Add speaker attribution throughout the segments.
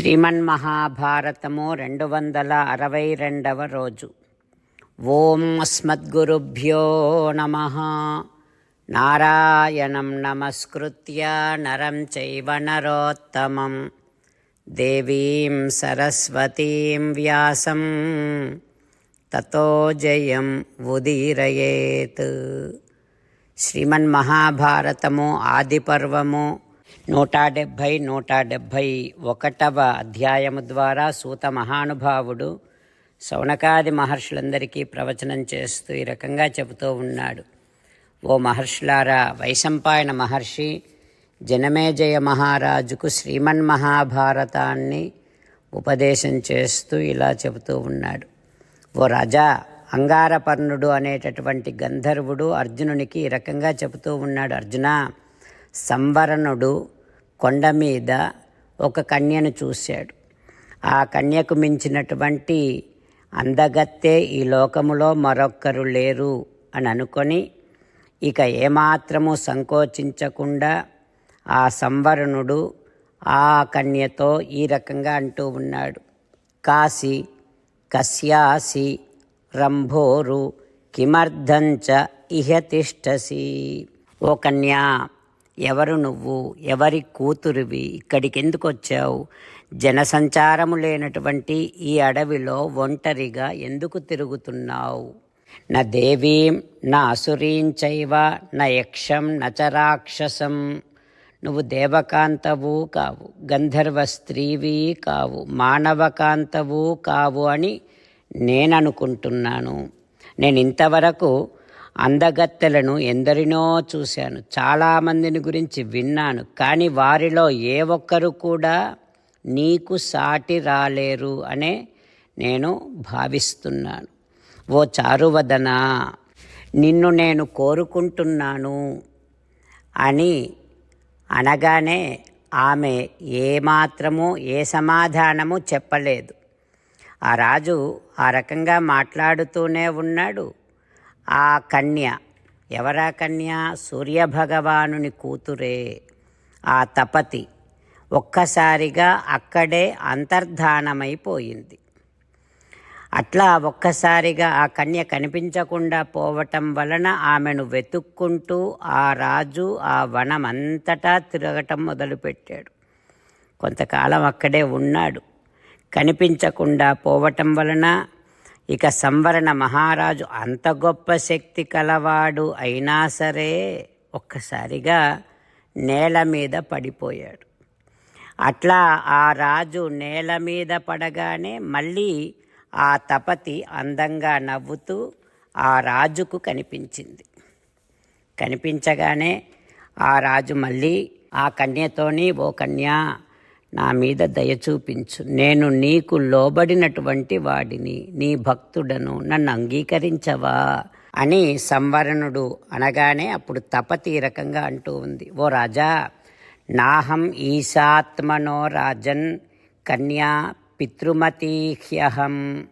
Speaker 1: శ్రీమన్మహాభారతము రెండు వందల అరవై రెండవ రోజు. ఓం అస్మద్గురుభ్యో నమ. నారాయణం నమస్కృత్య నరం చైవ నరోత్తమం. దేవీం సరస్వతీం వ్యాసం. తతో జయం ఉదీరయేత్. శ్రీమన్మహాభారతము ఆదిపర్వము నూట డెబ్భై నూట డెబ్భై ఒకటవ అధ్యాయము ద్వారా సూత మహానుభావుడు శౌనకాది మహర్షులందరికీ ప్రవచనం చేస్తూ ఈ రకంగా చెబుతూ ఉన్నాడు. ఓ మహర్షులారా వైశంపాయన మహర్షి జనమేజయ మహారాజుకు శ్రీమన్ మహాభారతాన్ని ఉపదేశం చేస్తూ ఇలా చెబుతూ ఉన్నాడు. ఓ రాజా అంగారపర్ణుడు అనేటటువంటి గంధర్వుడు అర్జునునికి ఈ రకంగా చెబుతూ ఉన్నాడు అర్జున సంవరణుడు కొండ మీద ఒక కన్యను చూశాడు. ఆ కన్యకు మించినటువంటి అందగత్తే ఈ లోకములో మరొక్కరు లేరు అని అనుకొని ఇక ఏమాత్రము సంకోచించకుండా ఆ సంవరణుడు ఆ కన్యతో ఈ రకంగా అంటూ ఉన్నాడు. కాశీ కస్యాసి రంభోరు కిమర్థంచ ఇహ తిష్టసి. ఓ కన్యా ఎవరు నువ్వు? ఎవరి కూతురివి? ఇక్కడికి ఎందుకు వచ్చావు జనసంచారము లేనటువంటి ఈ అడవిలో ఒంటరిగా ఎందుకు తిరుగుతున్నావు? నా దేవీం నా అసురీంచైవ నా యక్షం నచరాక్షసం నువ్వు దేవకాంతవు కావు గంధర్వ స్త్రీవి కావు మానవకాంతవు కావు అని నేను అనుకుంటున్నాను నేను ఇంతవరకు అందగత్తెలను ఎందరినో చూశాను. చాలామందిని గురించి విన్నాను. కానీ వారిలో ఏ ఒక్కరు కూడా నీకు సాటి రాలేరు అనే నేను భావిస్తున్నాను. ఓ చారువదన నిన్ను నేను కోరుకుంటున్నాను అని అనగానే ఆమె ఏమాత్రము ఏ సమాధానము చెప్పలేదు. ఆ రాజు ఆ రకంగా మాట్లాడుతూనే ఉన్నాడు. ఆ కన్య. ఎవరా కన్య? సూర్యభగవానుని కూతురే. ఆ తపతి ఒక్కసారిగా అక్కడే అంతర్ధానమైపోయింది. అట్లా ఒక్కసారిగా ఆ కన్య కనిపించకుండా పోవటం వలన ఆమెను వెతుక్కుంటూ ఆ రాజు ఆ వనమంతటా తిరగటం మొదలుపెట్టాడు. కొంతకాలం అక్కడే ఉన్నాడు. కనిపించకుండా పోవటం వలన ఇక సంవరణ మహారాజు అంత గొప్ప శక్తి కలవాడు అయినా సరే ఒక్కసారిగా నేల మీద పడిపోయాడు. అట్లా ఆ రాజు నేల మీద పడగానే మళ్ళీ ఆ తపతి అందంగా నవ్వుతూ ఆ రాజుకు కనిపించింది. కనిపించగానే ఆ రాజు మళ్ళీ ఆ కన్యతోని ఓ కన్యా నా మీద దయ చూపించు. నేను నీకు లోబడినటువంటి వాడిని. నీ భక్తుడను నన్ను అంగీకరించవా? అని సంవరణుడు అనగానే అప్పుడు తపతి రకంగా అంటూ ఉంది. ఓ రాజా నాహం ఈశాత్మనో రాజన్ కన్యా పితృమతీహ్యహం.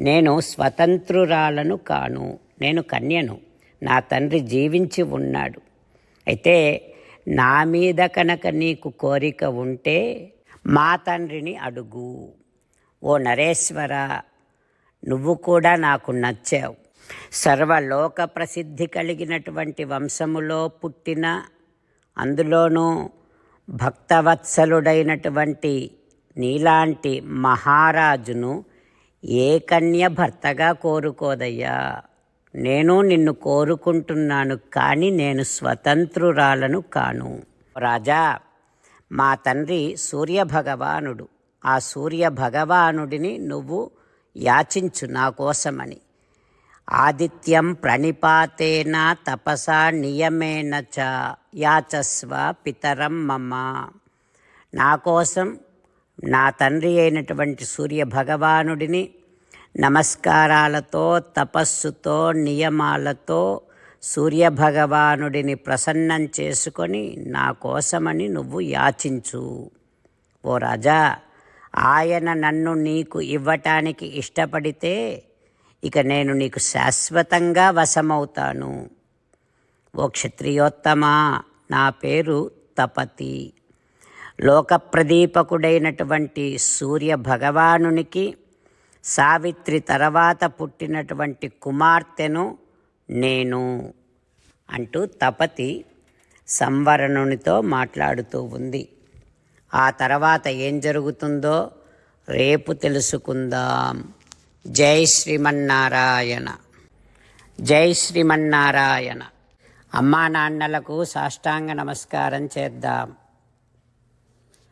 Speaker 1: నేను స్వతంత్రురాలను కాను. నేను కన్యను. నా తండ్రి జీవించి ఉన్నాడు. అయితే నా మీద కనుక నీకు కోరిక ఉంటే మా తండ్రిని అడుగు. ఓ నరేశ్వర నువ్వు కూడా నాకు నచ్చావు. సర్వలోక ప్రసిద్ధి కలిగినటువంటి వంశములో పుట్టిన అందులోనూ భక్తవత్సలుడైనటువంటి నీలాంటి మహారాజును ఏ కన్య భర్తగా కోరుకోదయ్యా? నేను నిన్ను కోరుకుంటున్నాను కానీ నేను స్వతంత్రురాలను కాను. రాజా మా తండ్రి సూర్యభగవానుడు. ఆ సూర్య భగవానుడిని నువ్వు యాచించు నా కోసమని. ఆదిత్యం ప్రణిపాతేన తపసా నియమేన చ యాచస్వ పితరం మమ. నా కోసం నా తండ్రి అయినటువంటి సూర్య భగవానుడిని నమస్కారాలతో తపస్సుతో నియమాలతో సూర్యభగవానుడిని ప్రసన్నం చేసుకొని నా కోసమని నువ్వు యాచించు. ఓ రాజా ఆయన నన్ను నీకు ఇవ్వటానికి ఇష్టపడితే ఇక నేను నీకు శాశ్వతంగా వశమవుతాను. ఓ క్షత్రియోత్తమా నా పేరు తపతి. లోకప్రదీపకుడైనటువంటి సూర్య భగవానునికి సావిత్రి తర్వాత పుట్టినటువంటి కుమార్తెను నేను అంటూ తపతి సంవరణునితో మాట్లాడుతూ ఉంది. ఆ తర్వాత ఏం జరుగుతుందో రేపు తెలుసుకుందాం. జై శ్రీమన్నారాయణ. జై శ్రీమన్నారాయణ. అమ్మా నాన్నలకు సాష్టాంగ నమస్కారం చేద్దాం.